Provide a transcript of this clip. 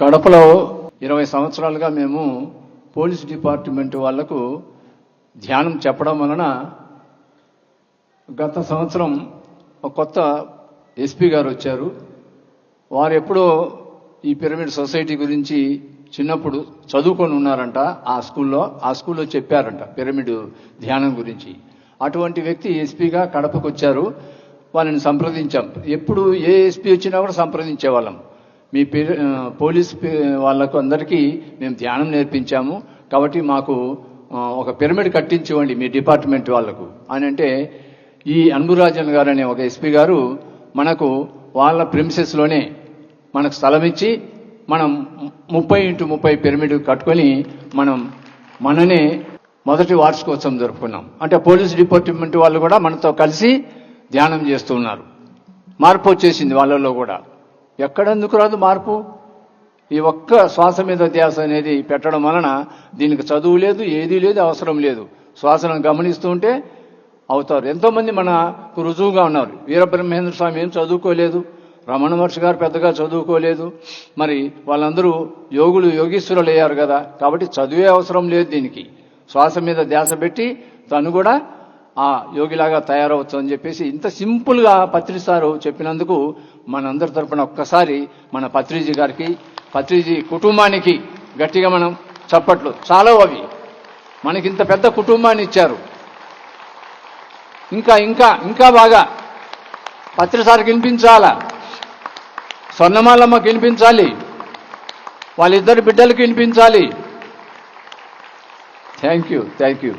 కడపలో ఇరవై సంవత్సరాలుగా మేము పోలీస్ డిపార్ట్మెంట్ వాళ్ళకు ధ్యానం చెప్పడం వలన గత సంవత్సరం ఒక కొత్త ఎస్పీ గారు వచ్చారు. వారు ఎప్పుడో ఈ పిరమిడ్ సొసైటీ గురించి చిన్నప్పుడు చదువుకొని ఉన్నారంట. ఆ స్కూల్లో ఆ స్కూల్లో చెప్పారంట పిరమిడ్ ధ్యానం గురించి. అటువంటి వ్యక్తి ఎస్పీగా కడపకు వచ్చారు వాళ్ళని సంప్రదించాం. ఎప్పుడు ఏ ఎస్పీ వచ్చినా కూడా సంప్రదించే వాళ్ళం. మీ పోలీస్ వాళ్ళకు అందరికీ మేము ధ్యానం నేర్పించాము. కాబట్టి మాకు ఒక పిరమిడ్ కట్టించివ్వండి మీ డిపార్ట్మెంట్ వాళ్ళకు అని అంటే ఈ అన్బురాజన్ గారు అనే ఒక ఎస్పీ గారు మనకు వాళ్ళ ప్రిమిసెస్లోనే మనకు స్థలం ఇచ్చి మనం ముప్పై ఇంటూ ముప్పై పిరమిడ్ కట్టుకొని మనం మననే మొదటి వార్షికోత్సవం జరుపుకున్నాం. అంటే పోలీస్ డిపార్ట్మెంట్ వాళ్ళు కూడా మనతో కలిసి ధ్యానం చేస్తున్నారు. మార్పు వచ్చేసింది వాళ్ళలో కూడా. ఎక్కడెందుకు రాదు మార్పు? ఈ ఒక్క శ్వాస మీద ధ్యాస అనేది పెట్టడం వలన దీనికి చదువు లేదు ఏదీ లేదు అవసరం లేదు. శ్వాసను గమనిస్తూ ఉంటే అవుతారు. ఎంతోమంది మనకు రుజువుగా ఉన్నారు. వీరబ్రహ్మేంద్ర స్వామి ఏం చదువుకోలేదు రమణ మహర్షి గారు పెద్దగా చదువుకోలేదు. మరి వాళ్ళందరూ యోగులు యోగీశ్వరులు అయ్యారు కదా. కాబట్టి చదివే అవసరం లేదు దీనికి. శ్వాస మీద ధ్యాస పెట్టి తను కూడా ఆ యోగిలాగా తయారవచ్చు అని చెప్పేసి ఇంత సింపుల్గా పత్రి సారు చెప్పినందుకు మనందరి తరపున ఒక్కసారి మన పత్రిజీ గారికి పత్రిజీ కుటుంబానికి గట్టిగా మనం చప్పట్లు. చాలా అవి మనకి ఇంత పెద్ద కుటుంబాన్ని ఇచ్చారు. ఇంకా ఇంకా ఇంకా బాగా. పత్రిసారికి వినిపించాలా? స్వర్ణమాలమ్మకి వినిపించాలి. వాళ్ళిద్దరు బిడ్డలకు వినిపించాలి. Thank you thank you.